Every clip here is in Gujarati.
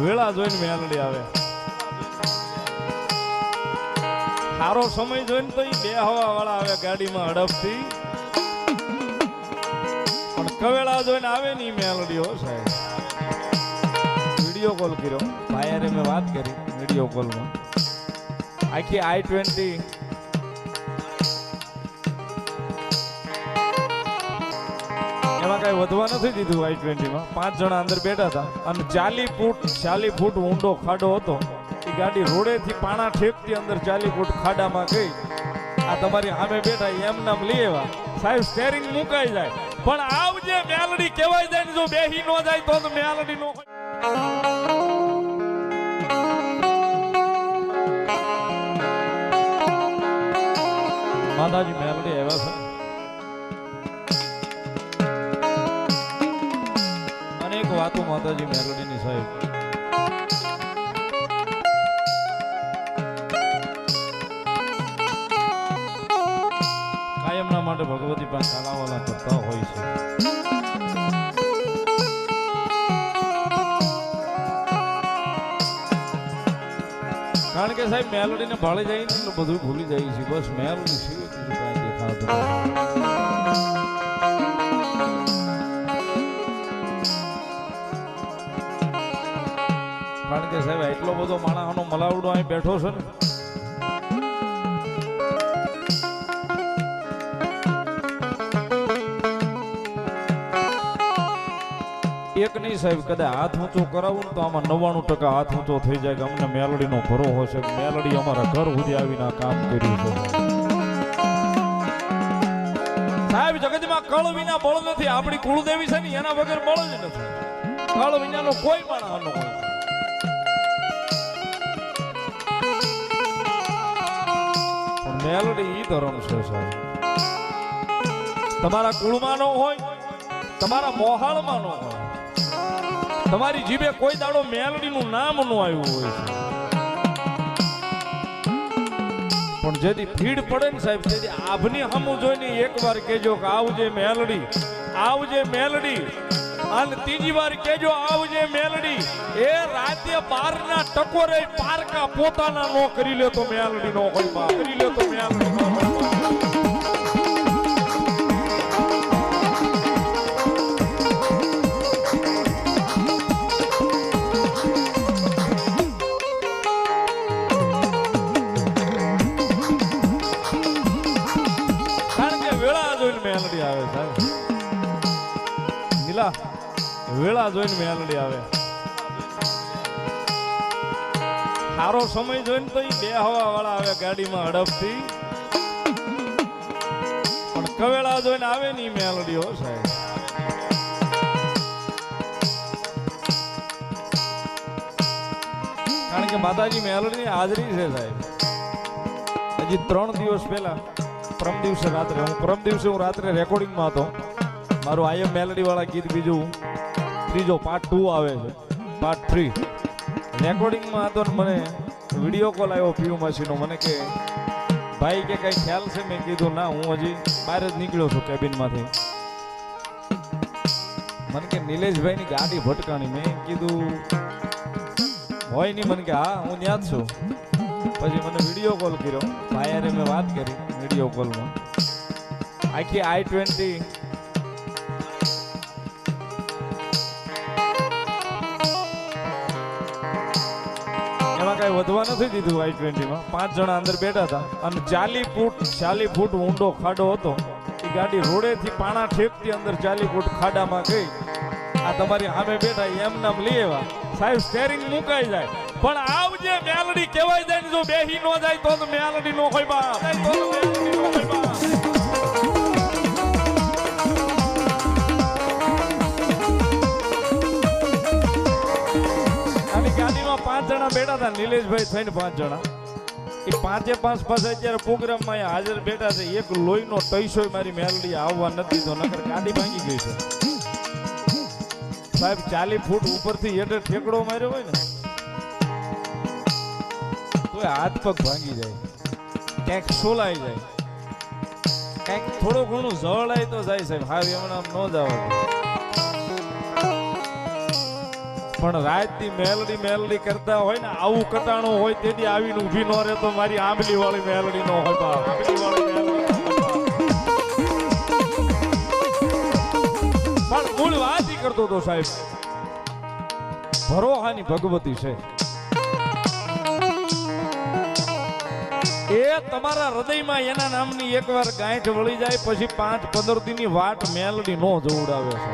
વેળા જોઈને મેલડી આવે. સારો સમય જોઈને તો એ બે હવા વાળા આવે ગાડીમાં હડપથી. પણ કવેળા જોઈને આવે ને ઈ મેલડી હો સાહેબ. વીડિયો કોલ કર્યો. ભાઈ મેં વાત કરી, વીડિયો કોલમાં. આખી આઈ ટ્વેન્ટી કઈ વધવા નથી દીધું આઈ ટ્વેન્ટીમાં પાંચ જણા અંદર બેઠા હતા. અને ચાલી ફૂટ ચાલી ફૂટ ઊંડો ખાડો હતો. એ ગાડી રોડેથી પાણા ઠેકતી અંદર ચાલી ફૂટ ખાડામાં ગઈ. આ તમારી સામે બેઠા એમ નામ લઈ એવા સાહેબ સ્ટેરિંગ મુકાઈ જાય. પણ આવજે, મેલડી કહેવાય જાય ને જો બેહી નો જાય તો મેલડી નો માતાજી, મેલડી આવ્યા છે. વાતો માતાજી મેલોડીની સાહેબ. કાયમના માટે ભગવતી પણ કાલાવાલા કરતા હોય છે. કારણ કે સાહેબ, મેલોડીને ભાળી જાય ને બધું ભૂલી જાય છે. બસ મેલોડી સિવાય દેખાતું બધો માણસનો મલાવડો અહીં બેઠો છે ને. એક નહીં સાહેબ, કદાચ હાથ ઊંચો કરાવું ને તો આમાં નવ્વાણું ટકા હાથ ઊંચો થઈ જાય કે અમને મેલડીનો ભરો હશે મેલડી અમારા ઘર સુધી આવીને કામ કર્યું છે. સાહેબ, જગતમાં કળ વિના બળ નથી. આપણી કુળદેવી છે ને, એના વગર બળ જ નથી. કળ વિનાનો કોઈ પણ ન મેલડી ધર્મ છે સાહેબ. તમારા કુળમાં ન હોય, તમારા મોહાળમાં નો હોય, તમારી જીભે કોઈ દાડો મેલડીનું નામ નો આવ્યું હોય પણ જેથી ભીડ પડે ને સાહેબ તેથી આભની હમું જોઈને એકવાર કહેજો કે આવજે મેલડી આવજે મેલડી. અને ત્રીજી વાર કહેજો આવજે મેલડી. એ રાતે બારના ટકોરે પારકા પોતાના નો કરી લેતો મેલડી નો હોય કરી લેતો મેલડી જોઈને મેલડી આવે. સારો સમય જોઈને તો બે હવા વાળા આવે ગાડીમાં હડપથી. પણ કવેળા જોઈને આવે ને એ મેલડી હો સાહેબ. કારણ કે માતાજી મેલડીની હાજરી છે સાહેબ. હજી ત્રણ દિવસ પહેલા, પરમ દિવસે રાત્રે, હું પરમ દિવસે હું રાત્રે રેકોર્ડિંગમાં હતો. મારું આઈએમ મેલડી વાળા ગીત બીજું. ત્રીજો પાર્ટ ટુ આવે છે. પાર્ટ થ્રી રેકોર્ડિંગમાં હતો મને વીડિયો કોલ આવ્યો પીયુ માસીનો. મને કે, ભાઈ, કે કંઈ ખ્યાલ છે? મેં કીધું, ના, હું હજી બહાર જ નીકળ્યો છું કેબિનમાંથી મને કે, નિલેશભાઈની ગાડી ભટકાણી. મેં કીધું, હોય નહીં. મને કે, હા, હું ત્યાં જ છું. પછી મને વીડિયો કોલ કર્યો. ભાઈ મેં વાત કરી વીડિયો કોલમાં આખી આઈ ટ્વેન્ટી કઈ વધવા નથી દીધું આઈ ટ્વેન્ટીમાં પાંચ જણા અંદર બેઠા હતા. અને ચાલી ફૂટ ચાલી ફૂટ ઊંડો ખાડો હતો. એ ગાડી રોડેથી પાણા ઠેકતી અંદર ચાલી ફૂટ ખાડામાં ગઈ. આ તમારી સામે બેઠા એમ નામ લઈ એવા સાહેબ સ્ટેરિંગ મુકાઈ જાય. પણ આવજે, મેલડી કહેવાય જાય જો બેહી નો જાય તો મેલડી નો હોય બા જણા બેઠા હતા નિલેશભાઈ થઈને પાંચ જણા. એ પાંચે પાંચ પાસે અત્યારે પ્રોગ્રામમાં હાજર બેઠા છે. એક લોહીનો ટૈસો મારી મેલડી આવવા નથી તો નકર ગાડી ભાંગી ગઈ છે. સાહેબ ચાલી ફૂટ ઉપરથી હેઠે ઠેકડો માર્યો હોય ને તો હાથ પગ ભાંગી જાય. ક્યાંક સોલાઈ જાય. ક્યાંક થોડું ઘણું જળાય તો જાય સાહેબ. હા એમને આમ ન જવા પણ રાતની મેલડી મેલડી કરતા હોય ને, આવું કટાણું હોય તેથી આવીને ઊભી ન રહે તો મારી આંબલી વાળી મેલડી નો હોય. પણ મૂળ વાત કરતો હતો સાહેબ. ભરોહાની ભગવતી છે. એ તમારા હૃદયમાં એના નામની એકવાર ગાંઠ વળી જાય, પછી પાંચ પંદર દિનની વાટ મેલડી નો જોવડાવે છે.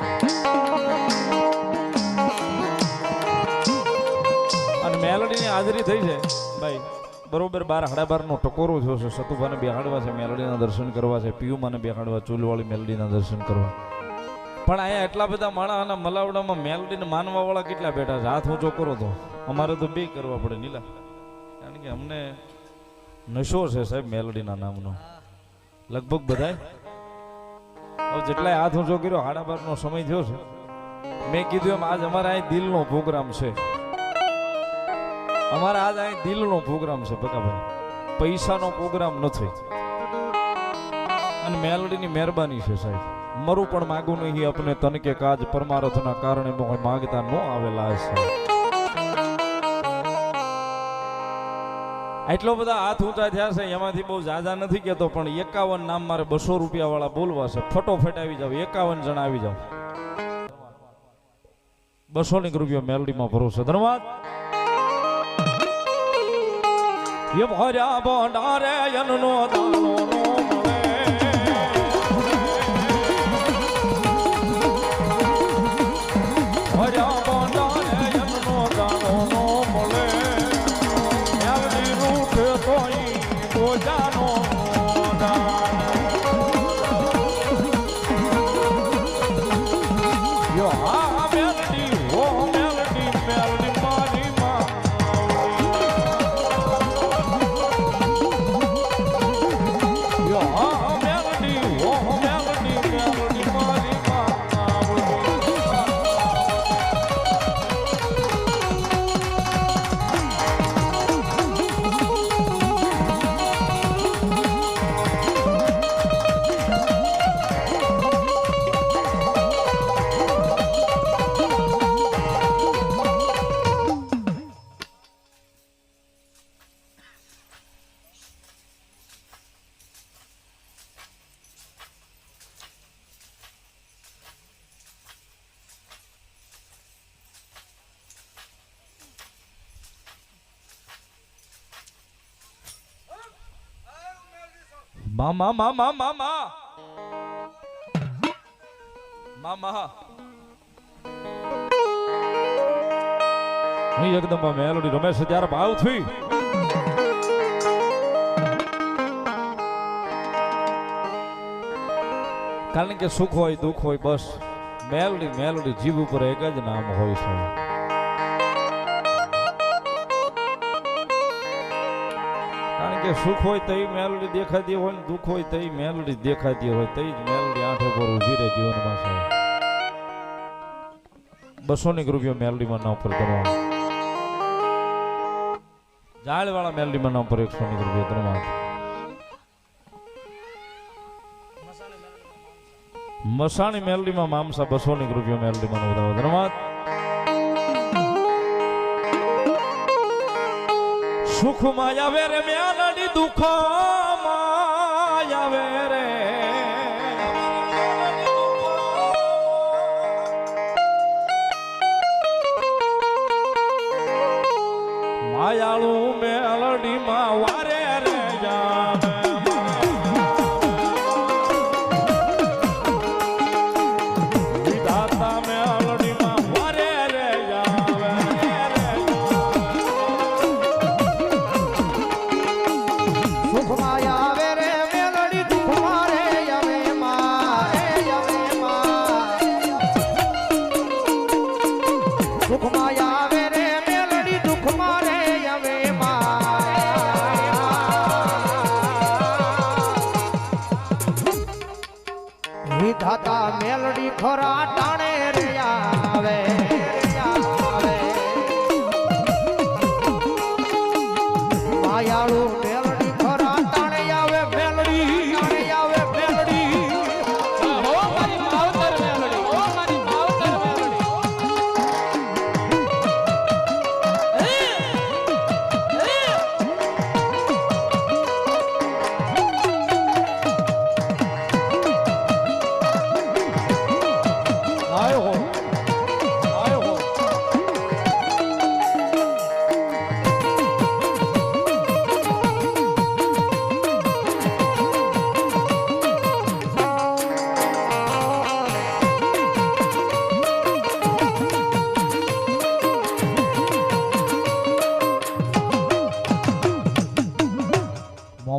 મેલડીની હાજરી થઈ છે. ભાઈ, બરોબર બાર હાડા બારનો ટકોરો થયો છે. સતુભાને બેહાડવા છે, મેલડીના દર્શન કરવા છે, પિયુમાને બેહાડવા ચૂલવાળી મેલડીના દર્શન કરવા. પણ અહીંયા એટલા બધા માણસના મલાવડામાં મેલડીને માનવાવાળા કેટલા બેઠા છે? હાથ ઊંચો કરો તો. અમારે તો બે કરવા પડે, નીલા. કારણ કે અમને નશો છે સાહેબ મેલડીના નામનો. લગભગ બધાય. જેટલાય હાથ ઊંચો કર્યો હાડા બારનો સમય થયો છે. મેં કીધું એમ, આજ અમારે અહીં દિલનો પ્રોગ્રામ છે. અમારે આજ અહીં દિલનો પ્રોગ્રામ છે બકાભાઈ. પૈસાનો પ્રોગ્રામ નથી. અને મેલડીની મહેરબાની છે સાહેબ. મરું પણ માગું નહીં આપને, તન કે કાજ પરમારથના કારણે માગતા નો આવેલા છે એટલો બધા હાથ ઊંચા થયા છે, એમાંથી બહુ જાજા નથી કહેતો, પણ એકાવન નામ મારે બસો રૂપિયા વાળા બોલવા છે. ફટોફટ આવી જાવ એકાવન જણા આવી જાવ બસો ની રૂપિયા મેલડીમાં ભરોસે. ધન્યવાદ. એ ભર્યા ભંડારે યનનો દાનો મામા મામા મામા મામા હું એકદમ મેલોડી રમેશ ત્યારે ભાવ થઈ કારણ કે સુખ હોય, દુઃખ હોય, બસ. મેલોડી મેલોડી જીવ ઉપર એક જ નામ હોય છે. કે સુખ હોય તઈ મેલડી દેખાતી હોય દુઃખ હોય તઈ મેલડી દેખાતી હોય તઈ જ મેલડી આઠે પર ઊભી રહે જીવનમાં છે બસો ની રૂપિયા મેલડીમાં ના ઉપર કરવા. જાળ વાળા મેલડીમાં ના ઉપર એકસો ની રૂપિયા કરવા. મસાણી મેલડીમાં મામસા બસો ની રૂપિયા મેલડીમાં વધારો ધન્યવાદ સુખમાં આવે રે મેલડી দুঃখ મેલડી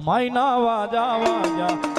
મહિના વાજા વાજા